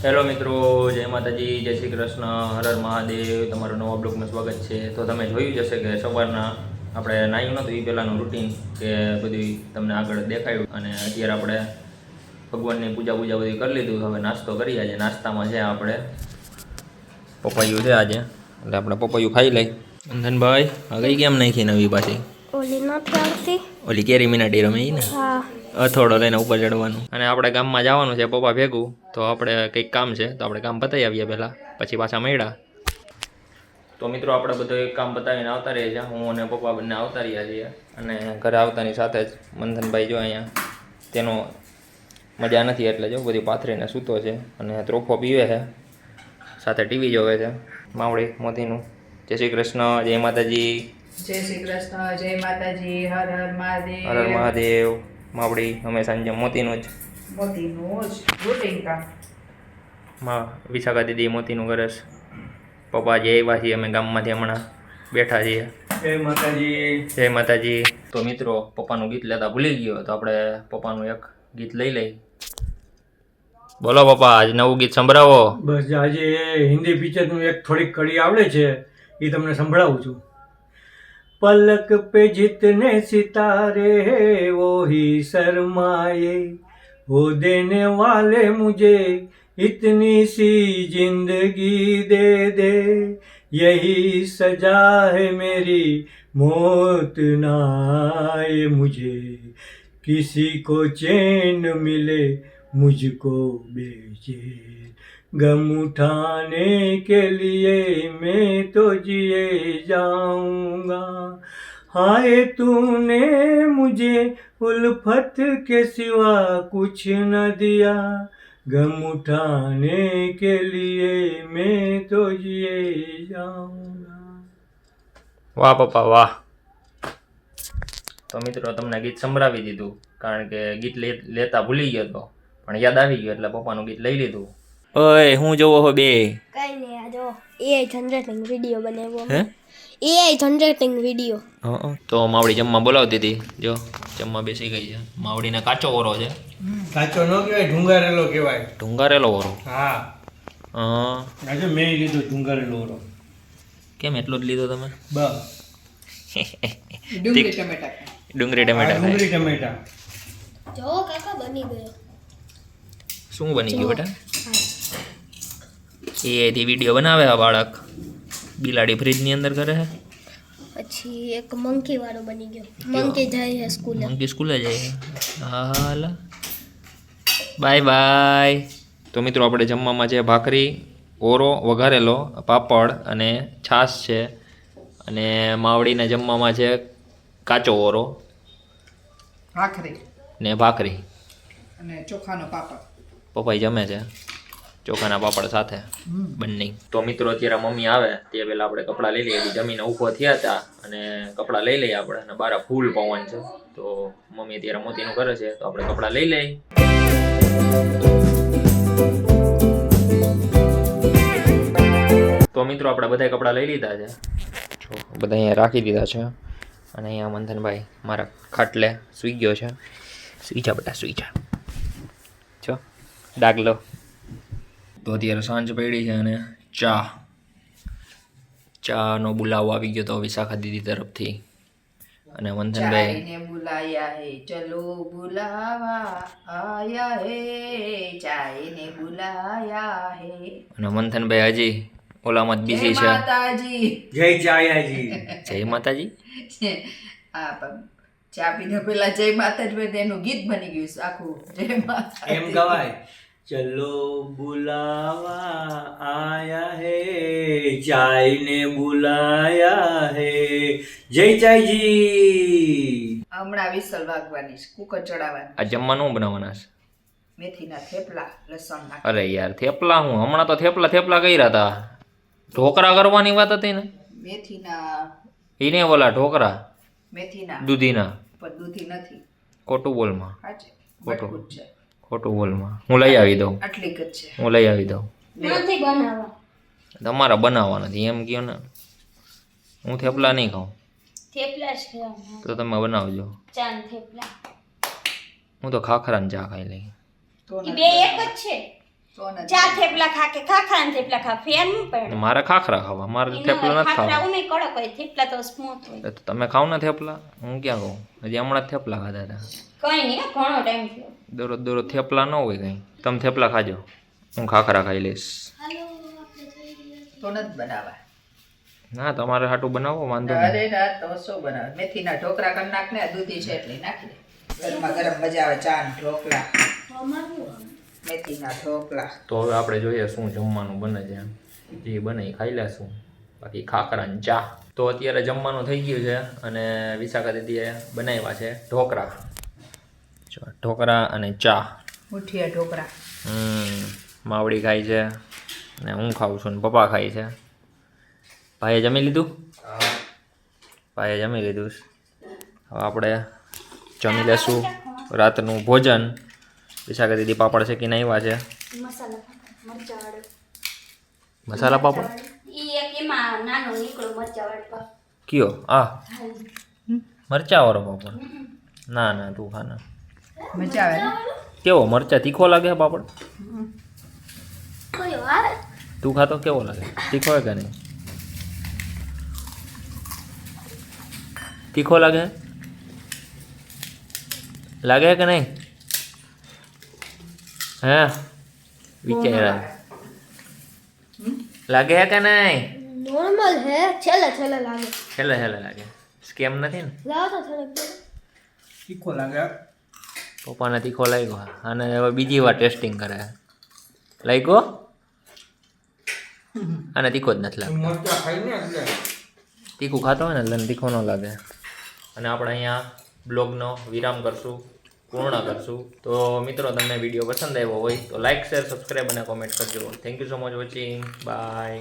જય માતાજી, જય શ્રી કૃષ્ણ, હર હર મહાદેવ, તમારું નવા બ્લોગમાં સ્વાગત છે. તો તમે જોયું જશે કે સવારના આપણે નાયું નહોતું એ પહેલાંનું રૂટીન કે બધી તમને આગળ દેખાયું અને અત્યારે આપણે ભગવાનની પૂજા પૂજા બધી કરી લીધું. હવે નાસ્તો કરી આજે. નાસ્તામાં છે આપણે પપૈયું છે આજે. એટલે આપણે પપૈયું ખાઈ લઈ. અંધનભાઈ, આ કઈ કેમ નાખી નવી પાછી? ઓલી નથી આવતી ઓલી કેરી મીના રમે મેં ને? હા. અથોડો લઈને ઉપર ચડવાનું. અને આપણે ગામમાં જવાનું છે પપ્પા ભેગું. તો આપણે કંઈક કામ છે તો આપણે કામ પતાવી આવીએ પહેલાં. પછી પાછા મળ્યા. તો મિત્રો આપણે બધું એક કામ બતાવીને આવતા રહીએ છીએ. હું અને પપ્પા બંને આવતા રહ્યા છીએ. અને ઘરે આવતાની સાથે જ મંથનભાઈ જો અહીંયા. તેનો મજા નથી એટલે જો બધી પાથરીને સૂતો છે અને ત્રોફો પીવે છે. સાથે ટીવી જોવે છે. માવડી મોતીનું. જય શ્રી કૃષ્ણ. જય માતાજી. જય શ્રી કૃષ્ણ જય માતાજી હર હર મહાદેવ. હર હર મહાદેવ. માવડી હંમેશા સાંજે મોતીનું જ. મોતીનું જ. રૂટિનમાં વિશાખા દીદી મોતીનું છે પપ્પા જે આવ્યા છીએ અમે ગામમાંથી હમણાં બેઠા છીએ. જય માતાજી. જય માતાજી. તો મિત્રો પપ્પાનું ગીત લેતા ભૂલી ગયો તો આપણે પપ્પાનું એક ગીત લઈ લઈ. બોલો પપ્પા આજ નવું ગીત સંભળાવો. બસ આજે હિન્દી પિક્ચરનું એક થોડીક કડી આવડે છે એ તમને સંભળાવું છું. पलक पे जितने सितारे हैं वो ही शर्माए वो देने वाले मुझे इतनी सी जिंदगी दे दे यही सजा है मेरी मौत ना आए मुझे किसी को चैन मिले मुझको बेचैन गम उठाने के लिए मैं तो जिए जाऊंगा हाय तूने मुझे उल्फत के सिवा कुछ न दिया गम उठाने के लिए मैं तो जिए जाऊंगा વાહ પપ્પા વાહ તો મિત્રો તમને ગીત સંભળાવી દીધું કારણ કે ગીત લે- લેતા ભૂલી ગયો તો પણ યાદ આવી ગયું એટલે પપ્પાનું ગીત લઈ લીધું. ઓય હું જોવો હો બે? કઈ નહીં આ જો એઆઈ જનરેટિંગ વીડિયો બનાવ્યો હે? એઆઈ જનરેટિંગ વીડિયો હં તો માવડી જમવા બોલાવતી હતી જો જમવા બેસી ગઈ છે. માવડીને કાચો ઓરો છે. કાચો ન કહેવાય ઢુંગારેલો કહેવાય. ઢુંગારેલો ઓરો? હા. હા. આજે મેં લીધો ઢુંગારેલો ઓરો. કેમ એટલો જ લીધો તમે? બસ. ડુંગળી ટમેટા ડુંગળી ટમેટા ડુંગળી ટમેટા. જો કાકા બની ગયો. શું બની ગયું બેટા? એથી વીડિયો બનાવે આ બાળક બિલાડી ફ્રીજની અંદર કરે છે? પછી એક મંકી વાળો બની ગયો. મંકી જાય છે સ્કૂલે. મંકી સ્કૂલે જાય હાલ. બાય બાય તો મિત્રો આપણે જમવામાં છે ભાખરી ઓરો વઘારેલો પાપડ અને છાશ છે. અને માવડીને જમવામાં છે કાચો ઓરો ભાખરી. ને ભાખરી. અને ચોખાનો પાપડ. પપ્પાઈ જમે છે. ચોખાના પાપડ સાથે. બંને. તો મિત્રો અત્યારે મમ્મી આવે, તે પહેલા આપણે કપડાં લઈ લઈએ. જમીને ઊભો થયા હતા અને કપડાં લઈ લઈએ આપણે. અને બારા ફૂલ પવન છે. તો મમ્મી અત્યારે મોતીનું કરે છે. તો આપણે કપડાં લઈ લઈએ. તો મિત્રો આપણે બધા કપડાં લઈ લીધા છે. જો બધા અહીંયા રાખી દીધા છે. અને અહીંયા મંથનભાઈ મારા ખાટલે સૂઈ ગયો છે. સૂઈ જા બેટા સૂઈ જો. ડાગલો તો અત્યારે સાંજ પડી છે અને ચા. ચાનો બોલાવો આવી ગયો તો વિશાખા દીદી તરફથી. અને હે ચલો બુલાવા આયા હે ચાઈને બુલાયા હે. અને મંથનભાઈ હજી ઓલામાં જ બીજી છે. માતાજી. જય ચાયાજી જય માતાજી. આ ચા પીને પેલા જય માતાજી એનું ગીત બની ગયું આખું. જય માતા એમ ગવાય ચલો બુલાવા આયા હે ચાયને બુલાયા હે. જય ચાયજી. હમણાં વિસલ વાગવાની છે કુકર ચડાવવાની. આ જમવાનું બનાવવાના છે? મેથીના થેપલા લસણ ના અરે યાર થેપલા હું? હમણાં તો થેપલા થેપલા કર્યા હતા ઢોકરા કરવાની વાત હતી ને? મેથીના. એને ઓલા ઢોકરા? મેથીના. દૂધીના. પણ દૂધી નથી. ખોટું બોલમાં. હાચે. ખોટું. છે. ખોટું બોલમાં હું લઈ આવી દઉં. આટલી જ છે. હું લઈ આવી દઉં. નથી બનાવવા. તમારા બનાવવા નથી એમ કહો ને. હું થેપલા નહીં ખાઉં. થેપલા જ ખાવા તો તમે બનાવજો. ચાન થેપલા. હું તો ખાખરા ને ચા ખાઈ લઈ. તો એ બે એક જ છે. ચા થેપલા ખા કે ખાખરા ને થેપલા ખા? ફેર ન પડે. મારે ખાખરા ખાવા. મારે થેપલા નથી ખાવા. ઉમે કડક હોય. થેપલા તો સ્મૂથ હોય. તો તમે ખાવ ને થેપલા? હું ક્યાં કહું હજી હમણાં જ થેપલા ખાધા હતા. કઈ નહીં ઘણો ટાઈમ થયો. દરરોજ દરરોજ થેપલા ન હોય કંઈ. તમે થેપલા ખાજો. હું ખાખરા ખાઈ લઈશ. તો નથી બનાવવા ના તમારે હાટું બનાવો વાંધો નહીં. અરે ના તો શું બનાવે મેથીના ઢોકરા કરી નાખ ને દૂધી છે એટલે નાખી દે. ગરમા ગરમ મજા આવે ચા ને ઢોકળા. મેથીના ઢોકળા. તો હવે આપણે જોઈએ શું જમવાનું બને છે જે બને ખાઈ લેશું. બાકી ખાખરા ને ચા. તો અત્યારે જમવાનું થઈ ગયું છે અને વિશાખા દીદીએ બનાવ્યા છે ઢોકળા. જો ઢોકળા અને ચા. મુઠિયા ઢોકળા. હમ માવડી ખાય છે ને હું ખાઉં છું ને પપ્પા ખાય છે. ભાઈએ જમી લીધું? ભાઈએ જમી લીધું. હવે આપણે જમી લેશું રાતનું ભોજન. વિશાખા દીદી પાપડ શેકીને આવ્યા છે. મસાલા મરચા વાળો. મસાલા પાપડ? ઈ એક એમાં નાનો નીકળો મરચા વાળો કયો? આ? મરચા વાળો પાપડ? ના ના તું ખા ના. મજા આવે ને? કેવો? મરચા તીખો લાગે પાપડ? કયો આવે તું ખાતો કેવો લાગે? તીખો હે કે નહીં? તીખો લાગે? લાગે કે નહીં? હે? વિચાર લાગે કે નહીં? નોર્મલ હે. છેલ્લે છેલ્લે લાગે. છેલ્લે છેલ્લે લાગે. સ્કેમ નથી ને? લાવો તો થોડોક તીખો લાગે. પપ્પાને તીખો લાગ્યો અને હવે બીજી વાર ટેસ્ટિંગ કરે. લાગ્યો? અને તીખો જ નથી લાગતો. તીખું ખાતો હોય ને એટલે તીખો ન લાગે. અને આપણે અહીંયા બ્લોગનો વિરામ કરશું પૂર્ણ કરશું. તો મિત્રો તમને વીડિયો પસંદ આવ્યો હોય તો લાઇક શેર સબસ્ક્રાઈબ અને કોમેન્ટ કરજો. Thank you so much watching bye